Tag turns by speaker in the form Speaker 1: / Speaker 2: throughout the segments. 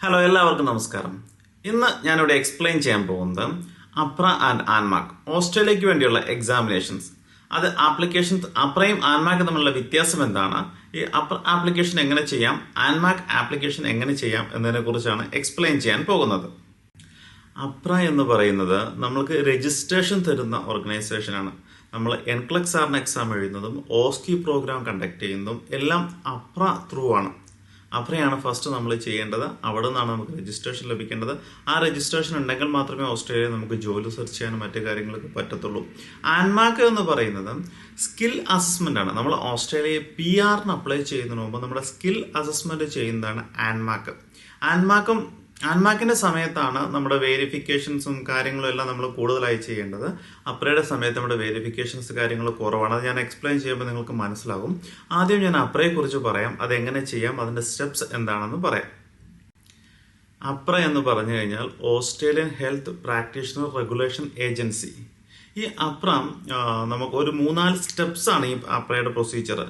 Speaker 1: Hello എല്ലാവർക്കും നമസ്കാരം. ഇന്ന് ഞാനിവിടെ എക്സ്പ്ലെയിൻ ചെയ്യാൻ പോകുന്നത് അപ്ര ആൻഡ് ആൻമാർക്ക് ഓസ്ട്രേലിയക്ക് വേണ്ടിയുള്ള എക്സാമിനേഷൻസ് അത് ആപ്ലിക്കേഷൻ അപ്രയും ആൻമാക്കും തമ്മിലുള്ള വ്യത്യാസം എന്താണ്? ഈ അപ്ര ആപ്ലിക്കേഷൻ എങ്ങനെ ചെയ്യാം? ആൻമാർക്ക് ആപ്ലിക്കേഷൻ എങ്ങനെ ചെയ്യാം? എന്നതിനെ കുറിച്ചാണ് എക്സ്പ്ലെയിൻ ചെയ്യാൻ പോകുന്നത്. അപ്ര എന്ന് പറയുന്നത് നമ്മൾക്ക് രജിസ്ട്രേഷൻ തരുന്ന ഓർഗനൈസേഷനാണ് നമ്മൾ എൻക്ലക്സ് ആറിന് എക്സാം എഴുതുന്നതും ഓസ്കി പ്രോഗ്രാം കണ്ടക്ട് ചെയ്യുന്നതും എല്ലാം അപ്ര ത്രൂ ആണ്. അപ്രയാണ് ഫസ്റ്റ് നമ്മൾ ചെയ്യേണ്ടത്. അവിടെ നിന്നാണ് നമുക്ക് രജിസ്ട്രേഷൻ ലഭിക്കേണ്ടത്. ആ രജിസ്ട്രേഷൻ ഉണ്ടെങ്കിൽ മാത്രമേ ഓസ്ട്രേലിയയിൽ നമുക്ക് ജോലി സെർച്ച് ചെയ്യാനും മറ്റു കാര്യങ്ങൾക്ക് പറ്റത്തുള്ളൂ. ആൻമാക്ക് എന്ന് പറയുന്നത് സ്കിൽ അസസ്മെന്റ് ആണ്. നമ്മൾ ഓസ്ട്രേലിയയിൽ പി ആറിന് അപ്ലൈ ചെയ്യുന്നതിന് മുമ്പ് നമ്മുടെ സ്കിൽ അസസ്മെന്റ് ചെയ്യുന്നതാണ് ആൻമാക്ക് ആൻമാക്കും ആൻമാക്കിന്റെ സമയത്താണ് നമ്മുടെ വേരിഫിക്കേഷൻസും കാര്യങ്ങളും എല്ലാം നമ്മൾ കൂടുതലായി ചെയ്യേണ്ടത്. അപ്രയുടെ സമയത്ത് നമ്മുടെ വേരിഫിക്കേഷൻസ് കാര്യങ്ങൾ കുറവാണ്. അത് ഞാൻ എക്സ്പ്ലെയിൻ ചെയ്യുമ്പോൾ നിങ്ങൾക്ക് മനസ്സിലാകും ആദ്യം ഞാൻ അപ്രയെ കുറിച്ച് പറയാം. അത് എങ്ങനെ ചെയ്യാം? അതിന്റെ സ്റ്റെപ്സ് എന്താണെന്ന് പറയാം. അപ്ര എന്ന് പറഞ്ഞു കഴിഞ്ഞാൽ Australian health practitioner regulation agency. ഈ അപ്ര നമുക്ക് ഒരു മൂന്നാൽ സ്റ്റെപ്സ് ആണ് ഈ അപ്രയുടെ പ്രൊസീജിയർ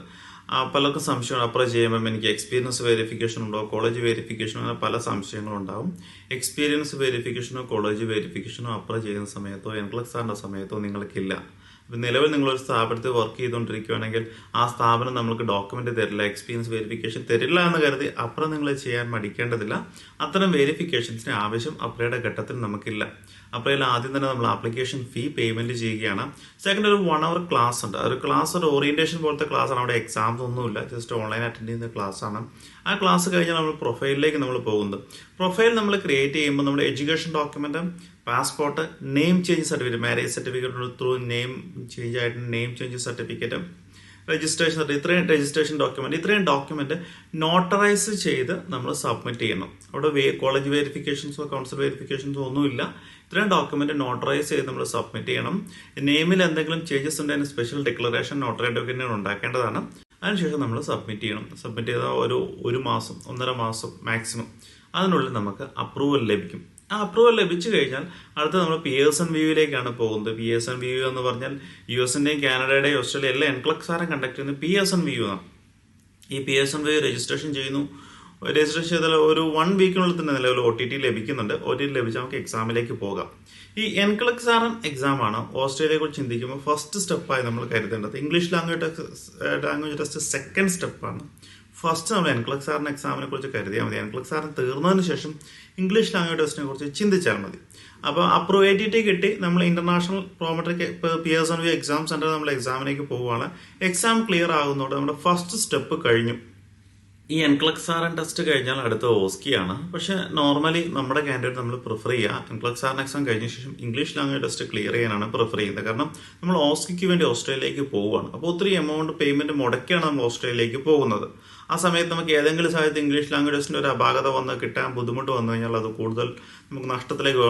Speaker 1: പലർക്കും സംശയം അപ്ലൈ ചെയ്യുമ്പോൾ എനിക്ക് എക്സ്പീരിയൻസ് വെരിഫിക്കേഷൻ ഉണ്ടോ? കോളേജ് വെരിഫിക്കേഷൻ അങ്ങനെ പല സംശയങ്ങളും ഉണ്ടാവും. എക്സ്പീരിയൻസ് വെരിഫിക്കേഷനോ കോളേജ് വെരിഫിക്കേഷനോ അപ്ലൈ ചെയ്യുന്ന സമയത്തോ എൻക്ലക്സാറിന്റെ സമയത്തോ നിങ്ങൾക്കില്ല. ഇപ്പം നിലവിൽ നിങ്ങളൊരു സ്ഥാപനത്തിൽ വർക്ക് ചെയ്തുകൊണ്ടിരിക്കുകയാണെങ്കിൽ ആ സ്ഥാപനം നമുക്ക് ഡോക്യുമെന്റ് തരില്ല എക്സ്പീരിയൻസ് വെരിഫിക്കേഷൻ തരില്ല എന്ന് കരുതി അപ്പുറം നിങ്ങൾ ചെയ്യാൻ മടിക്കേണ്ടതില്ല. അത്തരം വെരിഫിക്കേഷൻസിന് ആവശ്യം അപ്ലൈയുടെ ഘട്ടത്തിൽ നമുക്കില്ല. അപ്രയിൽ ആദ്യം തന്നെ നമ്മൾ ആപ്ലിക്കേഷൻ ഫീ പേയ്മെന്റ് ചെയ്യുകയാണ്. സെക്കൻഡ് ഒരു വൺ അവർ ക്ലാസ് ഉണ്ട്. ഒരു ക്ലാസ് ഒരു ഓറിയന്റേഷൻ പോലത്തെ ക്ലാസ് ആണ്. അവിടെ എക്സാംസ് ഒന്നുമില്ല. ജസ്റ്റ് ഓൺലൈൻ അറ്റൻഡ് ചെയ്യുന്ന ക്ലാസ് ആണ്. ആ ക്ലാസ് കഴിഞ്ഞാൽ നമ്മൾ പ്രൊഫൈലിലേക്ക് നമ്മൾ പോകുന്നത് പ്രൊഫൈൽ നമ്മൾ ക്രിയേറ്റ് ചെയ്യുമ്പോൾ നമ്മുടെ education document passport name change certificate marriage certificate through name change ആയിട്ട് നെയിം ചേഞ്ച് സർട്ടിഫിക്കറ്റ് രജിസ്ട്രേഷൻ ഇത്രയും രജിസ്ട്രേഷൻ ഡോക്യുമെന്റ് ഇത്രയും ഡോക്യുമെന്റ് നോട്ടറൈസ് ചെയ്ത് നമ്മൾ സബ്മിറ്റ് ചെയ്യണം. അവിടെ വേ കോളേജ് വെരിഫിക്കേഷൻസോ കൗൺസിൽ വെരിഫിക്കേഷൻസോ ഒന്നുമില്ല. ഇത്രയും ഡോക്യുമെന്റ് നോട്ടറൈസ് ചെയ്ത് നമ്മൾ സബ്മിറ്റ് ചെയ്യണം. നെയിമിൽ എന്തെങ്കിലും ചേഞ്ചസ് ഉണ്ടെങ്കിൽ സ്പെഷ്യൽ ഡിക്ലറേഷൻ നോട്ടറി ഡോക്യുമെന്റ് ഉണ്ടാക്കേണ്ടതാണ്. അതിനുശേഷം നമ്മൾ സബ്മിറ്റ് ചെയ്യണം. സബ്മിറ്റ് ചെയ്ത ഒരു ഒരു മാസം ഒന്നര മാസം മാക്സിമം അതിനുള്ളിൽ നമുക്ക് അപ്രൂവൽ ലഭിക്കും. ആ അപ്രൂവൽ ലഭിച്ചു കഴിഞ്ഞാൽ അടുത്ത നമ്മൾ പി എസ് എൻ വ്യൂവിലേക്കാണ് പോകുന്നത്. പി എസ് എൻ വ്യൂ എന്ന് പറഞ്ഞാൽ യു എസിന്റെയും കാനഡയുടെയും ഓസ്ട്രേലിയ എല്ലാ എൻക്ലക്സ് ആരും കണ്ടക്ട് ചെയ്യുന്നത് പി എസ് എൻ വ്യൂ ആണ്. ഈ P S N view registration ചെയ്യുന്നു. രജിസ്ട്രേഷൻ ചെയ്താൽ ഒരു വൺ വീക്കിനുള്ളിൽ തന്നെ നിലവിൽ ഒ ടി ടി ലഭിക്കുന്നുണ്ട്. ഒ ടി ടി ലഭിച്ചാൽ നമുക്ക് എക്സാമിലേക്ക് പോകാം. ഈ എൻക്ലക്സ് ആർ എക്സാം ആണ്. ഓസ്ട്രേലിയയെ കുറിച്ച് ചിന്തിക്കുമ്പോൾ ഫസ്റ്റ് സ്റ്റെപ്പായി നമ്മൾ കരുതേണ്ടത്. English language language test second സ്റ്റെപ്പാണ് ഫസ്റ്റ് നമ്മൾ എൻക്ലക് സാറിന്റെ എക്സാമിനെ കുറിച്ച് കരുതിയാൽ മതി. എൻക്ലക് സാറിന് തീർന്നതിന് ശേഷം ഇംഗ്ലീഷ് ലാംഗ്വേജ് ടെസ്റ്റിനെ കുറിച്ച് ചിന്തിച്ചാൽ മതി. അപ്പോൾ ടി കിട്ടി. നമ്മൾ international Prometric P S N V exam centre നമ്മൾ എക്സാമിലേക്ക് പോവുകയാണ്. എക്സാം ക്ലിയർ ആകുന്നതോടെ നമ്മുടെ ഫസ്റ്റ് സ്റ്റെപ്പ് കഴിഞ്ഞു. ഈ എൻക്ലക് ആർ ടെസ്റ്റ് കഴിഞ്ഞാൽ അടുത്ത ഓസ്കിയാണ് പക്ഷേ നോർമലി നമ്മുടെ കാൻഡിഡേറ്റ് നമ്മൾ പ്രിഫർ ചെയ്യുക എൻക്ലക് ആർ എക്സാം കഴിഞ്ഞ ശേഷം ഇംഗ്ലീഷ് ലാംഗ്വേജ് ടെസ്റ്റ് ക്ലിയർ ചെയ്യാനാണ് പ്രിഫർ ചെയ്യുന്നത്. കാരണം നമ്മൾ ഓസ്കിക്ക് വേണ്ടി ഓസ്ട്രേലിയയിലേക്ക് പോവുകയാണ്. അപ്പോൾ ഒത്തിരി എമൗണ്ട് പേയ്മെന്റ് മുടക്കിയാണ് നമ്മൾ ഓസ്ട്രേലിയയിലേക്ക് പോകുന്നത്. ആ സമയത്ത് നമുക്ക് ഏതെങ്കിലും സാഹചര്യത്തിൽ ഇംഗ്ലീഷ് ലാംഗ്വേജസിന്റെ ഒരു അപാകത വന്ന് കിട്ടാൻ ബുദ്ധിമുട്ട് വന്നു കഴിഞ്ഞാൽ അത് കൂടുതൽ നമുക്ക് നഷ്ടത്തിലേക്ക്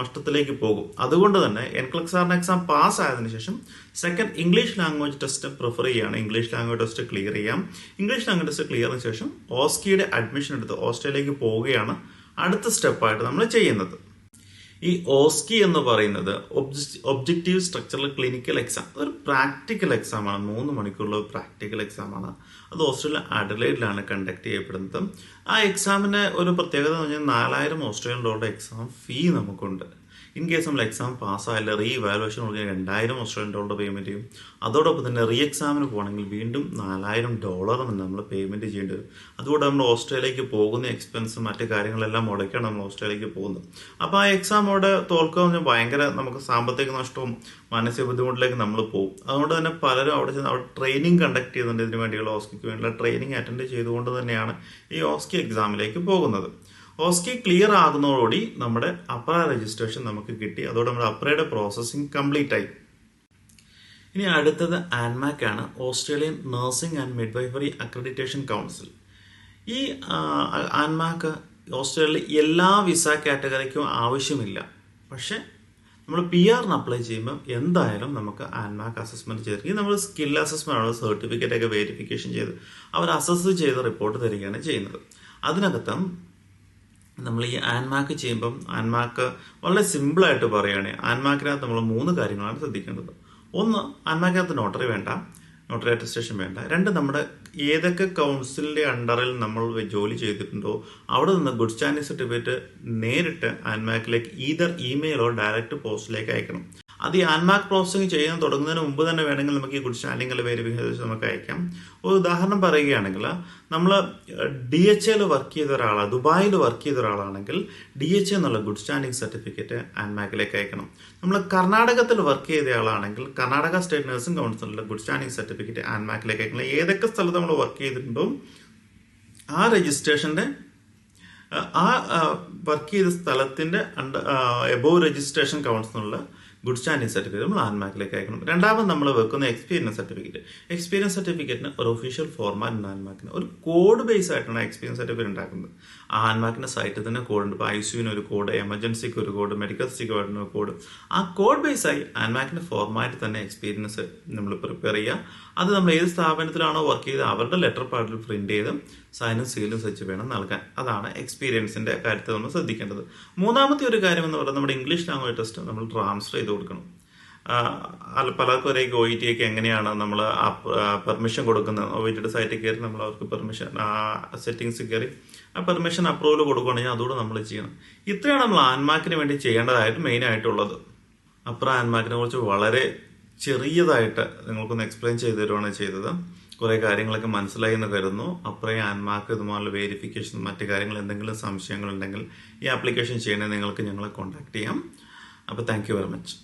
Speaker 1: നഷ്ടത്തിലേക്ക് പോകും. അതുകൊണ്ട് തന്നെ എൻക്ലക് സാറിന് എക്സാം പാസ് ആയതിനു ശേഷം second English language test prefer ചെയ്യുകയാണ്. ഇംഗ്ലീഷ് ലാംഗ്വേജ് ടെസ്റ്റ് ക്ലിയർ ചെയ്യാം. ഇംഗ്ലീഷ് ലാംഗ്വേജ് ടെസ്റ്റ് ക്ലിയറിന് ശേഷം ഓസ്കിയുടെ അഡ്മിഷൻ എടുത്ത് ഓസ്ട്രേലിയയിലേക്ക് പോവുകയാണ് അടുത്ത സ്റ്റെപ്പായിട്ട് നമ്മൾ ചെയ്യുന്നത്. ഈ ഓസ്കി എന്ന് പറയുന്നത് ഒബ്ജക്റ്റീവ് സ്ട്രക്ചറൽ ക്ലിനിക്കൽ എക്സാം ഒരു പ്രാക്ടിക്കൽ എക്സാമാണ് മൂന്ന് മണിക്കൂറുള്ള പ്രാക്ടിക്കൽ എക്സാമാണ് അത് ഓസ്ട്രേലിയ അഡലൈഡിലാണ് കണ്ടക്ട് ചെയ്യപ്പെടുന്നത്. ആ എക്സാമിന് ഒരു പ്രത്യേകത എന്ന് പറഞ്ഞാൽ നാലായിരം ഓസ്ട്രേലിയൻ ഡോളർ എക്സാം ഫീ നമുക്കുണ്ട്. ഇൻ കേസ് നമ്മൾ എക്സാം പാസ്സായില്ല റീ വാലുവേഷൻ കൊടുക്കുക രണ്ടായിരം ഓസ്ട്രേലിയൻ ഡോളർ പേയ്മെന്റ് ചെയ്യും. അതോടൊപ്പം തന്നെ റീ എക്സാമിന് പോകണമെങ്കിൽ വീണ്ടും നാലായിരം ഡോളർ തന്നെ നമ്മൾ പേയ്മെന്റ് ചെയ്യേണ്ടി വരും. അതുകൊണ്ട് നമ്മൾ ഓസ്ട്രേലിയയിലേക്ക് പോകുന്ന എക്സ്പെൻസ് മറ്റു കാര്യങ്ങളെല്ലാം മുടക്കാണ് നമ്മൾ ഓസ്ട്രേലിയയ്ക്ക് പോകുന്നത്. അപ്പോൾ ആ എക്സാം അവിടെ തോൽക്കുക ഭയങ്കര നമുക്ക് സാമ്പത്തിക നഷ്ടവും മാനസിക ബുദ്ധിമുട്ടിലേക്ക് നമ്മൾ പോകും. അതുകൊണ്ട് തന്നെ പലരും അവിടെ ചെന്ന് അവിടെ ട്രെയിനിങ് കണ്ടക്ട് ചെയ്യുന്നുണ്ട് ഇതിനു വേണ്ടിയുള്ള ഓസ്കിക്ക് വേണ്ടിയുള്ള ട്രെയിനിങ് അറ്റൻഡ് ചെയ്തുകൊണ്ട് തന്നെയാണ് ഈ ഓസ്കി എക്സാമിലേക്ക് പോകുന്നത്. ഓസ്കി ക്ലിയർ ആകുന്നതോടുകൂടി നമ്മുടെ അപ്ര രജിസ്ട്രേഷൻ നമുക്ക് കിട്ടി. അതോടെ നമ്മുടെ അപ്രയുടെ പ്രോസസ്സിംഗ് കംപ്ലീറ്റ് ആയി. ഇനി അടുത്തത് ആൻമാക് ആണ്. Australian nursing and midwifery accreditation council ഈ ആൻമാക്ക് ഓസ്ട്രേലിയയിലെ എല്ലാ വിസ കാറ്റഗറിക്കും ആവശ്യമില്ല. പക്ഷെ നമ്മൾ പി ആറിന് അപ്ലൈ ചെയ്യുമ്പോൾ എന്തായാലും നമുക്ക് ആൻമാക്ക് അസസ്മെന്റ് ചെയ്തിരിക്കും. നമ്മൾ സ്കിൽ അസസ്മെന്റ് ആണ് സർട്ടിഫിക്കറ്റ് ഒക്കെ വെരിഫിക്കേഷൻ ചെയ്ത് അവർ അസസ് ചെയ്ത് റിപ്പോർട്ട് തരികയാണ് ചെയ്യുന്നത്. അതിനകത്ത് നമ്മൾ ഈ ആൻമാക്ക് ചെയ്യുമ്പം ആൻമാക്ക് വളരെ സിമ്പിളായിട്ട് പറയുകയാണെങ്കിൽ ആൻമാക്കിനകത്ത് നമ്മൾ മൂന്ന് കാര്യങ്ങളാണ് ശ്രദ്ധിക്കേണ്ടത്. ഒന്ന് ആൻമാക്കിനകത്ത് നോട്ടറി വേണ്ട നോട്ടറി അറ്റസ്റ്റേഷൻ വേണ്ട. രണ്ട് നമ്മുടെ ഏതൊക്കെ കൗൺസിലിന്റെ അണ്ടറിൽ നമ്മൾ ജോലി ചെയ്തിട്ടുണ്ടോ അവിടെ നിന്ന് ഗുഡ് സ്റ്റാൻഡിംഗ് സർട്ടിഫിക്കറ്റ് നേരിട്ട് ആൻമാക്കിലേക്ക് ഈതർ ഇമെയിലോ ഡയറക്റ്റ് പോസ്റ്റിലേക്ക് അയക്കണം. അത് ഈ ആൻമാർക്ക് പ്രോസസ്സിംഗ് ചെയ്യാൻ തുടങ്ങുന്നതിന് മുമ്പ് തന്നെ വേണമെങ്കിൽ നമുക്ക് ഈ ഗുഡ് സ്റ്റാൻഡിംഗ് വേരിഫിക്കേഷൻ നമുക്ക് അയക്കാം. ഒരു ഉദാഹരണം പറയുകയാണെങ്കിൽ നമ്മൾ ഡി എച്ച് എയിൽ വർക്ക് ചെയ്ത ഒരാളാണ് ദുബായിൽ വർക്ക് ചെയ്ത ഒരാളാണെങ്കിൽ ഡി എച്ച് എന്നുള്ള ഗുഡ് സ്റ്റാൻഡിംഗ് സർട്ടിഫിക്കറ്റ് ആൻമാക്കിലേക്ക് അയക്കണം. നമ്മൾ കർണാടകത്തിൽ വർക്ക് ചെയ്ത ആളാണെങ്കിൽ കർണാടക സ്റ്റേറ്റ് നഴ്സിംഗ് കൗൺസിലിലെ ഗുഡ് സ്റ്റാൻഡിംഗ് സർട്ടിഫിക്കറ്റ് ആൻമാക്കിലേക്ക് അയക്കണം. ഏതൊക്കെ സ്ഥലത്ത് നമ്മൾ വർക്ക് ചെയ്തിട്ടുണ്ടോ ആ രജിസ്ട്രേഷന്റെ ആ വർക്ക് ചെയ്ത സ്ഥലത്തിന്റെ അണ്ടർ എബോവ് രജിസ്ട്രേഷൻ കൗൺസിലുള്ള ഗുഡ് സ്റ്റാൻഡിംഗ് സർട്ടിഫിക്കറ്റ് നമ്മൾ ലാൻഡ്മാർക്കിലേക്ക് അയക്കണം. രണ്ടാമത് നമ്മൾ വെക്കുന്ന എക്സ്പീരിയൻസ് സർട്ടിഫിക്കറ്റ് എക്സ്പീരിയൻസ് സർട്ടിഫിക്കറ്റിന് ഒരു ഒഫീഷ്യൽ ഫോർമാറ്റ് ആൻമാക്കിന് ഒരു കോഡ് ബേസ് ആയിട്ടാണ് എക്സ്പീരിയൻസ് സർട്ടിഫിക്കറ്റ് ഉണ്ടാക്കുന്നത്. ആൻമാക്കിന്റെ സൈറ്റിൽ തന്നെ കോഡ് ഉണ്ട്. ഇപ്പോൾ ഐ സിയുവിന് ഒരു കോഡ് എമർജൻസിക്ക് ഒരു കോഡ് മെഡിക്കൽ സിക്ക് ഒരു കോഡ് ആ കോഡ് ബേസ് ആയി ലാൻഡ്മാർക്കിന്റെ ഫോർമാറ്റ് തന്നെ എക്സ്പീരിയൻസ് നമ്മൾ പ്രിപ്പയർ ചെയ്യുക. അത് നമ്മൾ ഏത് സ്ഥാപനത്തിലാണോ വർക്ക് ചെയ്ത് അവരുടെ ലെറ്റർ പാഡിൽ പ്രിന്റ് ചെയ്ത് സൈനും സീലും വെച്ച് വേണം നൽകാൻ. അതാണ് എക്സ്പീരിയൻസിന്റെ കാര്യത്തിൽ നമ്മൾ ശ്രദ്ധിക്കേണ്ടത്. മൂന്നാമത്തെ ഒരു കാര്യം എന്ന് പറയുന്നത് നമ്മുടെ ഇംഗ്ലീഷ് ലാംഗ്വേജ് ടെസ്റ്റ് നമ്മൾ ട്രാൻസ്ഫർ ചെയ്ത് കൊടുക്കണം. പലർക്കും ഒരേ ഒ ഇ ടി ഒക്കെ എങ്ങനെയാണ് നമ്മൾ ആ പെർമിഷൻ കൊടുക്കുന്നത്? ഒ ഇ സൈറ്റിൽ കയറി നമ്മൾ അവർക്ക് പെർമിഷൻ സെറ്റിങ്സ് കയറി ആ പെർമിഷൻ അപ്രൂവൽ കൊടുക്കുകയാണെങ്കിൽ അതുകൂടെ നമ്മൾ ചെയ്യണം. ഇത്രയാണ് നമ്മൾ ആൻമാക്കിന് വേണ്ടി ചെയ്യേണ്ടതായിട്ട് മെയിൻ ആയിട്ടുള്ളത്. അപ്പുറം ആൻമാക്കിനെ കുറിച്ച് വളരെ ചെറിയതായിട്ട് നിങ്ങൾക്കൊന്ന് എക്സ്പ്ലെയിൻ ചെയ്തു തരുവാണ് ചെയ്തത്. കുറേ കാര്യങ്ങളൊക്കെ മനസ്സിലായി എന്ന് കരുതുന്നു. അപ്പുറം ആൻമാർക്ക് ഇതുപോലുള്ള വേരിഫിക്കേഷൻ മറ്റു കാര്യങ്ങൾ എന്തെങ്കിലും സംശയങ്ങളുണ്ടെങ്കിൽ ഈ ആപ്ലിക്കേഷൻ ചെയ്യണമെങ്കിൽ നിങ്ങൾക്ക് ഞങ്ങളെ കോൺടാക്ട് ചെയ്യാം. അപ്പോൾ താങ്ക് വെരി മച്ച്